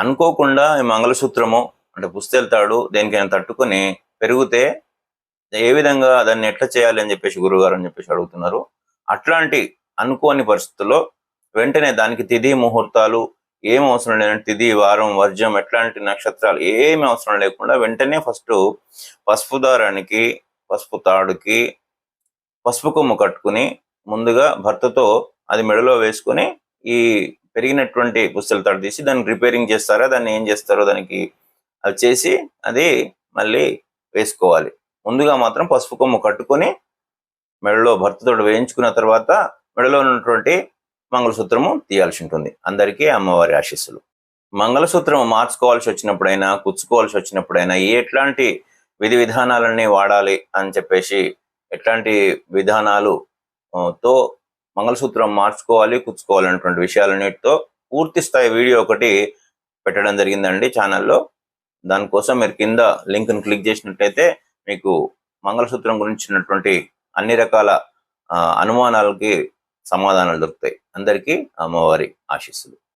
అనుకోకుండా ఈ మంగళసూత్రము అంటే పుస్తెళ్తాడు దేనికైనా తట్టుకొని పెరిగితే ఏ విధంగా దాన్ని ఎట్లా చేయాలి అని చెప్పేసి గురుగారు అని చెప్పేసి అడుగుతున్నారు. అట్లాంటి అనుకోని పరిస్థితుల్లో వెంటనే దానికి తిథి ముహూర్తాలు ఏం అవసరం లేదంటే తిథి వారం వర్జం ఎట్లాంటి నక్షత్రాలు ఏమి అవసరం లేకుండా వెంటనే ఫస్ట్ పసుపు దారానికి పసుపు తాడుకి పసుపు కొమ్ము కట్టుకుని ముందుగా భర్తతో అది మెడలో వేసుకుని ఈ పెరిగినటువంటి పుస్తల తీసి దాన్ని రిపేరింగ్ చేస్తారా దాన్ని ఏం చేస్తారో దానికి అది చేసి అది మళ్ళీ వేసుకోవాలి. ముందుగా మాత్రం పసుపు కొమ్ము కట్టుకొని మెడలో భర్తతో వేయించుకున్న తర్వాత మెడలో ఉన్నటువంటి మంగళసూత్రము తీయాల్సి ఉంటుంది. అందరికీ అమ్మవారి ఆశీస్సులు. మంగళసూత్రం మార్చుకోవాల్సి వచ్చినప్పుడైనా కుచ్చుకోవాల్సి వచ్చినప్పుడైనా ఎట్లాంటి విధి విధానాలన్నీ వాడాలి అని చెప్పేసి ఎట్లాంటి విధానాలు తో మంగళసూత్రం మార్చుకోవాలి కుచ్చుకోవాలనేటువంటి విషయాలన్నిటితో పూర్తి స్థాయి వీడియో ఒకటి పెట్టడం జరిగిందండి ఛానల్లో. దానికోసం మీరు కింద లింక్ను క్లిక్ చేసినట్లయితే మీకు మంగళసూత్రం గురించినటువంటి అన్ని రకాల ఆ, అనుమానాలకి సమాధానాలు దొరుకుతాయి. అందరికీ అమ్మవారి ఆశీస్సులు.